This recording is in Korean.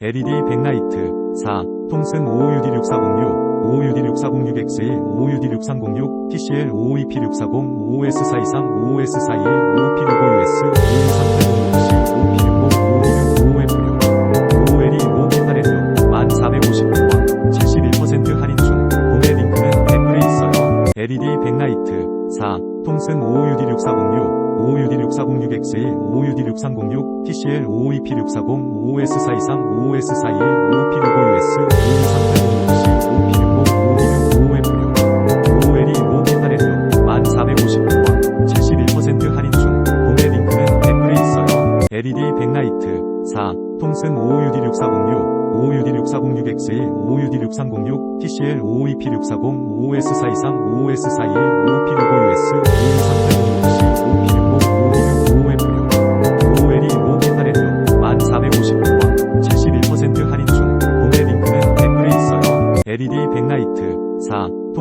LED 백라이트 4. 통승 55UD6406 55UD6406X1 55UD6306 TCL 55EP640 55S423 55S421 55P65US LED 백라이트 4. 통승 55UD6406 55UD6406X1 55UD6306 TCL 55EP640 55S423 55S421 55P65US 55238060 55P60 55F6 55LE 55P8N 1459원 71% 할인 중 구매 링크는 댓글에 있어요 LED 백라이트 4. 통승 55UD6406 55UD6406X1 55UD6306 TCL 55EP640 55S423 55S421 55P65US 55238060 55F6 55LE 55P8N 1459원 71% 할인 중 구매 링크는 댓글에 있어요 LED 백라이트 4. 통승